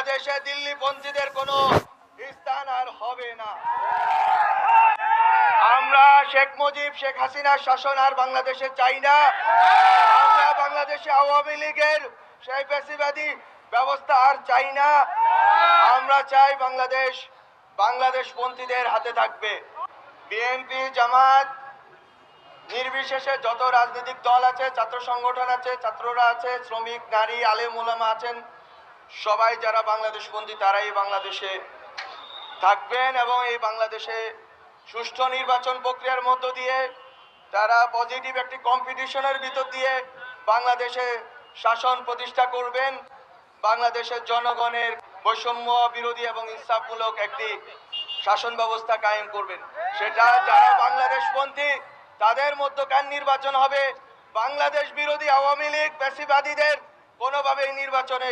বাংলাদেশে দিল্লি পন্থীদের কোনো স্থান আর হবে না। আমরা শেখ মুজিব, শেখ হাসিনার শাসন আর বাংলাদেশে চাই না। আমরা বাংলাদেশে আওয়ামী লীগের সেই বেশিবাদী ব্যবস্থা আর চাই না। আমরা চাই বাংলাদেশ বাংলাদেশ পন্থীদের হাতে থাকবে। বিএনপি, জামাত, নির্বিশেষে যত রাজনৈতিক দল আছে, ছাত্র সংগঠন আছে, ছাত্ররা আছে, শ্রমিক, নারী, আলেম ওলামা আছেন সবাই যারা বাংলাদেশপন্থী তারাই বাংলাদেশে থাকবেন এবং এই বাংলাদেশে সুষ্ঠু নির্বাচন প্রক্রিয়ার মধ্য দিয়ে তারা পজিটিভ একটি কম্পিটিশনের ভিতর দিয়ে বাংলাদেশে শাসন প্রতিষ্ঠা করবেন। বাংলাদেশের জনগণের বৈষম্য বিরোধী এবং ইনসাফমূলক একটি শাসন ব্যবস্থা কায়েম করবেন। সেটা যারা বাংলাদেশপন্থী তাদের মধ্যকার নির্বাচন হবে। বাংলাদেশ বিরোধী আওয়ামী লীগ পেশিবাদীদের কোনোভাবেই নির্বাচনে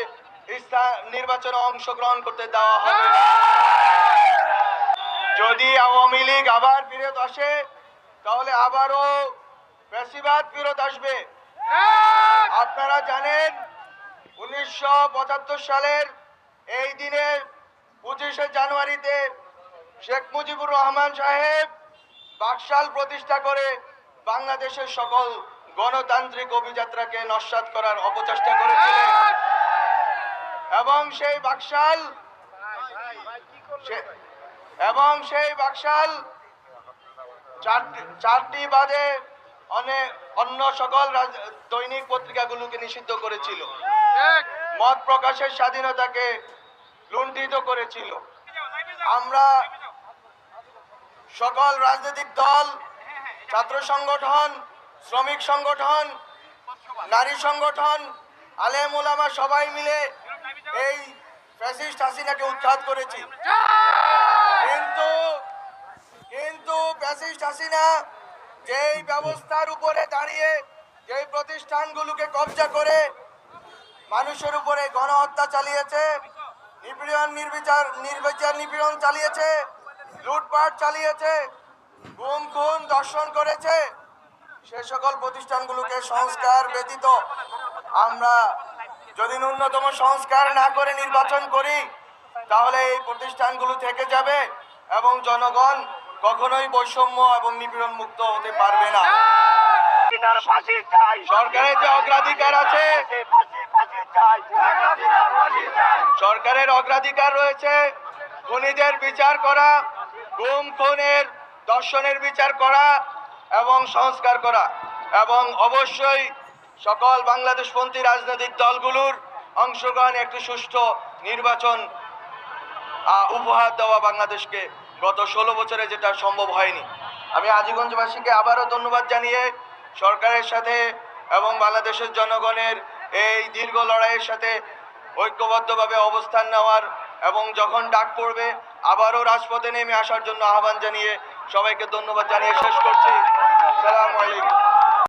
নির্বাচনে অংশগ্রহণ করতে দেওয়া হবে। যদি আওয়ামী লীগ আবার ফিরত আসে, তাহলে আবারও বেশিবাদ ফিরত আসবে। আপনারা জানেন, উনিশশো পঁচাত্তর সালের এই দিনে পঁচিশে জানুয়ারিতে শেখ মুজিবুর রহমান সাহেব বাকশাল প্রতিষ্ঠা করে বাংলাদেশের সকল গণতান্ত্রিক অভিযাত্রাকে নস্বাত করার অপচেষ্টা করেছিলেন। এবং সেই বাকশাল এবং সেই বাকশাল চারটি বাদে অনেক অন্য সকল দৈনিক পত্রিকাগুলোকে নিষিদ্ধ করেছিল। মত প্রকাশের স্বাধীনতাকে লুণ্ঠিত করেছিল। আমরা সকল রাজনৈতিক দল, ছাত্র সংগঠন, শ্রমিক সংগঠন, নারী সংগঠন, আলেম ওলামা সবাই মিলে এই ফ্যাসিস্ট হাসিনাকে উৎখাত করেছি। কিন্তু কিন্তু ফ্যাসিস্ট হাসিনা যেই ব্যবস্থার উপরে দাঁড়িয়ে যেই প্রতিষ্ঠানগুলোকে কবজা করে মানুষের উপরে গণহত্যা চালিয়েছে নিপীড়ন নির্বিচার নির্বিচার নিপীড়ন চালিয়েছে লুটপাট চালিয়েছে গুম খুন দর্শন করেছে সে সকল প্রতিষ্ঠানগুলোকে সংস্কার ব্যতীত আমরা যদি ন্যূনতম সংস্কার না করে নির্বাচন করি তাহলে এই প্রতিষ্ঠানগুলো থেকে যাবে এবং জনগণ কখনোই বৈষম্য এবং নিপীড়ন মুক্ত হতে পারবে না। সরকারের যে অগ্রাধিকার আছে সরকারের অগ্রাধিকার রয়েছে খুনিদের বিচার করা গুম খুনের দর্শনের বিচার করা এবং সংস্কার করা এবং অবশ্যই সকল বাংলাদেশপন্থী রাজনৈতিক দলগুলোর অংশগ্রহণ একটি সুষ্ঠু নির্বাচন উপহার দেওয়া বাংলাদেশকে গত ষোলো বছরে যেটা সম্ভব হয়নি। আমি আজিগঞ্জবাসীকে আবারও ধন্যবাদ জানিয়ে সরকারের সাথে এবং বাংলাদেশের জনগণের এই দীর্ঘ লড়াইয়ের সাথে ঐক্যবদ্ধভাবে অবস্থান নেওয়ার এবং যখন ডাক পড়বে, আবারও রাজপথে নেমে আসার জন্য আহ্বান জানিয়ে সবাইকে ধন্যবাদ জানিয়ে শেষ করছি। সালাম আলাইকুম।